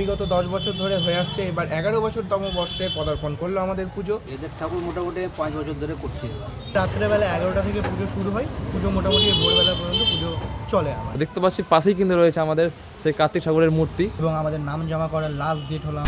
বিগত দশ বছর ধরে হয়ে আসছে এবার এগারো বছরতম বর্ষে পদার্পণ করল আমাদের পুজো। এদের ঠাকুর মোটামুটি পাঁচ বছর ধরে করছে। রাত্রেবেলা এগারোটা থেকে পুজো শুরু হয় পুজো মোটামুটি ভোরবেলা পর্যন্ত পুজো চলে আমার। দেখতে পাচ্ছি পাশেই কিন্তু রয়েছে আমাদের সেই কার্তিক ঠাকুরের মূর্তি। এবং আমাদের নাম জমা করার লাস্ট ডেট হলো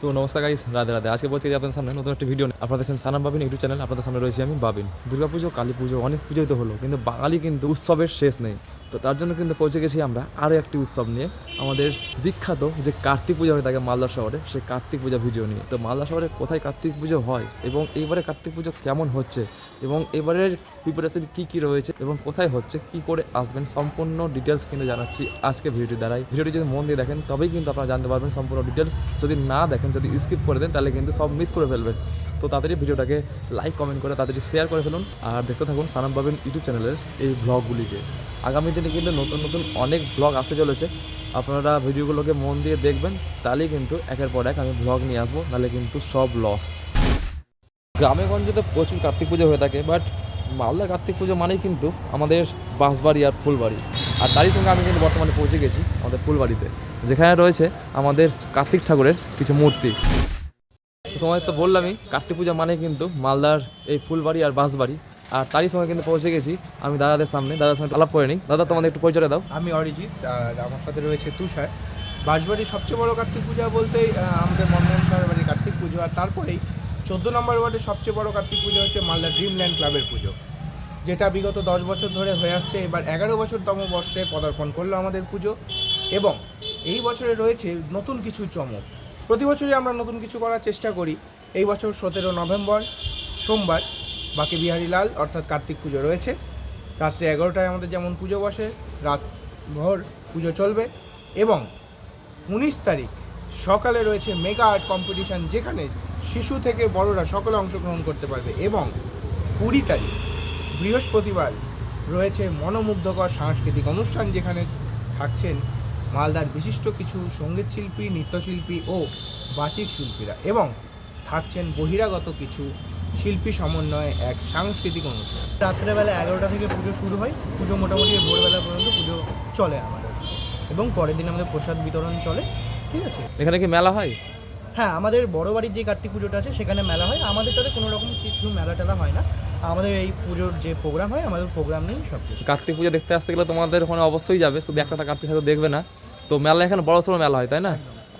তো নমস্কার গাইস রাধে রাধে। আজকে বলছি যে আপনাদের সামনে নতুন একটা ভিডিও আপনাদের সামনে সানাম বাবিন ইউটিউব চ্যানেল আপনাদের সামনে রয়েছে আমি বাবিন। দুর্গাপুজো কালী পুজো অনেক পুজোই তো হলো কিন্তু বাঙালি কিন্তু উৎসবের শেষ নেই। তো তার জন্য কিন্তু পৌঁছে গেছি আমরা আরও একটি উৎসব নিয়ে। আমাদের বিখ্যাত যে কার্তিক পূজা হয়ে থাকে মালদা শহরে সেই কার্তিক পূজা ভিডিও নিয়ে। তো মালদা শহরে কোথায় কার্তিক পুজো হয় এবং এইবারে কার্তিক পুজো কেমন হচ্ছে এবং এবারের প্রিপারেশন কী কী রয়েছে এবং কোথায় হচ্ছে, কি করে আসবেন, সম্পূর্ণ ডিটেলস কিন্তু জানাচ্ছি আজকে ভিডিওটি দ্বারাই। ভিডিওটি যদি মন দিয়ে দেখেন, তবেই কিন্তু আপনারা জানতে পারবেন সম্পূর্ণ ডিটেলস যদি না দেখেন, যদি স্কিপ করে দেন, তাহলে কিন্তু সব মিস করে ফেলবেন। তো তাড়াতাড়ি ভিডিওটাকে লাইক কমেন্ট করে তাড়াতাড়ি শেয়ার করে ফেলুন। আর দেখতে থাকুন সানাম পাবেন ইউটিউব চ্যানেলের এই ব্লগগুলিকে আগামী দিনে কিন্তু নতুন নতুন অনেক ব্লগ আসতে চলেছে। আপনারা ভিডিওগুলোকে মন দিয়ে দেখবেন, তাহলেই কিন্তু একের পর এক আমি ব্লগ নিয়ে আসব, নাহলে কিন্তু সব লস গ্রামে গঞ্জে তো প্রচুর কার্তিক পুজো হয়ে থাকে বাট মালদা কার্তিক পুজো মানেই কিন্তু আমাদের বাঁশবাড়ি আর ফুলবাড়ি। আর তারই সঙ্গে আমি কিন্তু বর্তমানে পৌঁছে গেছি আমাদের ফুলবাড়িতে, যেখানে রয়েছে আমাদের কার্তিক ঠাকুরের কিছু মূর্তি। তোমাদের তো বললামই, কার্তিক পূজা মানে কিন্তু মালদার এই ফুলবাড়ি আর বাঁশবাড়ি। আর তারই সঙ্গে কিন্তু পৌঁছে গেছি। আমি দাদাদের সামনে দাদার সঙ্গে আলাপ করে নিই। দাদা, তোমাদের একটু পরিচয় দাও। আমি অরিজিৎ আমার সাথে রয়েছে তুষার। বাঁশবাড়ির সবচেয়ে বড় কার্তিক পূজা বলতেই আমাদের মন্দির শহরের বাড়ির কার্তিক পুজো, আর তারপরেই চোদ্দ নম্বর ওয়ার্ডের সবচেয়ে বড় কার্তিক পুজো হচ্ছে মালদা ড্রিমল্যান্ড ক্লাবের পুজো। যেটা বিগত দশ বছর ধরে হয়ে আসছে। এবার এগারো বছরতম বর্ষে পদার্পণ করল আমাদের পুজো। এবং এই বছরে রয়েছে নতুন কিছু চমক। প্রতি বছরই আমরা নতুন কিছু করার চেষ্টা করি। এই বছর সতেরো নভেম্বর, সোমবার। বাকি বিহারীলাল অর্থাৎ কার্তিক পুজো রয়েছে। রাত্রি এগারোটায় আমাদের যেমন পুজো বসে, রাত ভোর পুজো চলবে এবং উনিশ তারিখ সকালে রয়েছে মেগা আর্ট কম্পিটিশান যেখানে শিশু থেকে বড়রা সকলে অংশগ্রহণ করতে পারবে এবং কুড়ি তারিখ বৃহস্পতিবার রয়েছে মনোমুগ্ধকর সাংস্কৃতিক অনুষ্ঠান যেখানে থাকছেন মালদার বিশিষ্ট কিছু সংগীত শিল্পী, নৃত্যশিল্পী ও বাচিক শিল্পীরা এবং থাকছেন বহিরাগত কিছু শিল্পী সমন্বয়ে এক সাংস্কৃতিক অনুষ্ঠান। রাত্রেবেলা এগারোটা থেকে পুজো শুরু হয়। পুজো মোটামুটি ভোরবেলা পর্যন্ত পুজো চলে আমাদের এবং পরের দিন আমাদের প্রসাদ বিতরণ চলে ঠিক আছে? এখানে কি মেলা হয়? হ্যাঁ আমাদের বড় বাড়ির যে কার্তিক পুজোটা আছে সেখানে মেলা হয়। আমাদেরটাতে কোনো রকম কিছু মেলা টেলা হয় না। আমাদের এই পুজোর যে প্রোগ্রাম হয় আমাদের প্রোগ্রাম নিয়েই সব কিছু। কার্তিক পুজো দেখতে আসতে গেলে তোমাদের ওখানে অবশ্যই যাবে। শুধু একটা কার্তিক ঠাকুর দেখবে না। তো মেলা এখানে বড় সড়ো মেলা হয় তাই না?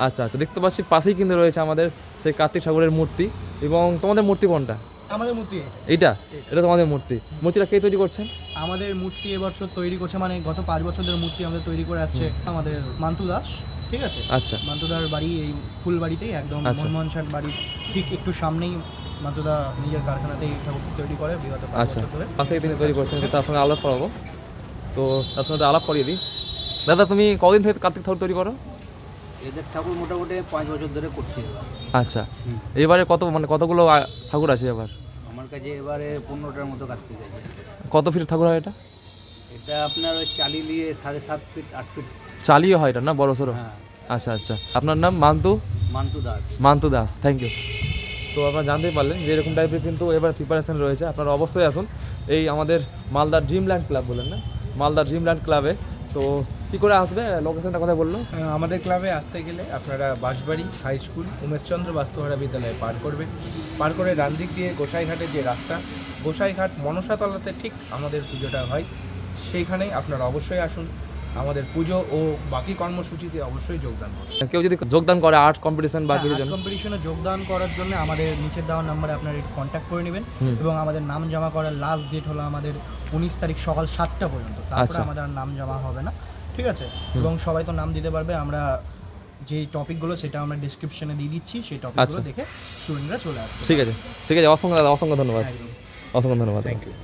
আচ্ছা আচ্ছা। দেখতে পাচ্ছি পাশেই কিন্তু রয়েছে আমাদের সেই কার্তিক ঠাকুরের মূর্তি। এবং তোমাদের মূর্তি কোনটা? আমাদের মূর্তি। এইটা? এটা তোমাদের মূর্তি। মূর্তিটা কে তৈরি করছেন? আমাদের মূর্তি এবছর তৈরি করছে মানে গত পাঁচ বছর ধরে মূর্তি আমাদের তৈরি করে আসছে আমাদের মান্তু দাস ঠিক আছে? আচ্ছা। মান্তুদার বাড়ি এই ফুলবাড়িতেই একদম আচ্ছা। মনমোহন ষাট বাড়ির ঠিক একটু সামনেই মান্তুদা নিজের কারখানাতেই ঠাকুর তৈরি করে বিগত আচ্ছা। পাশে তিনি তৈরি করছেন তার সঙ্গে আলাপ করাবো। তো তার সঙ্গে আলাপ করিয়ে দিই। দাদা তুমি কদিন থেকে কার্তিক ঠাকুর তৈরি করো? এদের ঠাকুর মোটামুটি পাঁচ বছর ধরে করছে। আচ্ছা। এবারে কত মানে কতগুলো ঠাকুর আছে এবার? আমার কাছে এবারে পনেরোটার মতো কার্তিক আছে। কত ফিট ঠাকুর হয় এটা? এটা আপনার ওই চালি নিয়ে সাড়ে সাত ফিট আট ফিট। চালিয়ে হয় এটা না বড় সড়ো? হ্যাঁ। আচ্ছা আচ্ছা। আপনার নাম? মান্তু মান্তু দাস। মান্তু দাস থ্যাংক ইউ তো আপনারা জানতেই পারলেন যে এরকম টাইপের কিন্তু এবার প্রিপারেশন রয়েছে। আপনারা অবশ্যই আসুন এই আমাদের মালদার ড্রিমল্যান্ড ক্লাব বলেন না? মালদার ড্রিমল্যান্ড ক্লাবে তো কী করে আসবে? লোকেশনটা কথা বলল? আমাদের ক্লাবে আসতে গেলে আপনারা বাঁশবাড়ি হাই স্কুল উমেশচন্দ্র বাস্তুহারা বিদ্যালয়ে পার করবেন। পার করে ডান দিক দিয়ে গোসাইঘাটের যে রাস্তা গোসাইঘাট মনসাতলাতে ঠিক আমাদের পুজোটা হয়। সেইখানেই আপনারা অবশ্যই আসুন। আমাদের পুজো ও বাকি কর্মসূচিতে অবশ্যই যোগদান করুন। কেউ যদি যোগদান করে আর্ট কম্পিটিশন বা কিছু কম্পিটিশনে যোগদান করার জন্য আমাদের নিচের দেওয়া নাম্বারে আপনারা কন্ট্যাক্ট করে নেবেন এবং আমাদের নাম জমা করার লাস্ট ডেট হলো আমাদের উনিশ তারিখ সকাল সাতটা পর্যন্ত। তারপরে আচ্ছা। আমাদের নাম জমা হবে না। ঠিক আছে? এবং সবাই তো নাম দিতে পারবে আমরা যে টপিকগুলো সেটা আমরা ডিসক্রিপশনে দিয়ে দিচ্ছি সেই টপিকগুলো আচ্ছা। দেখে স্টুডেন্টরা চলে আসবে ঠিক আছে। ঠিক আছে অসংখ্য দাদা অসংখ্য ধন্যবাদ। অসংখ্য ধন্যবাদ। থ্যাংক ইউ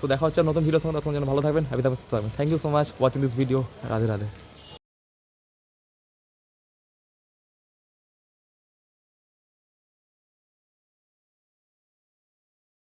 তো দেখা হচ্ছে নতুন ভিডিওর সঙ্গে তখন যেন ভালো থাকবেন হ্যাপি থাকবেন thank you so much watching this video Radhe Radhe.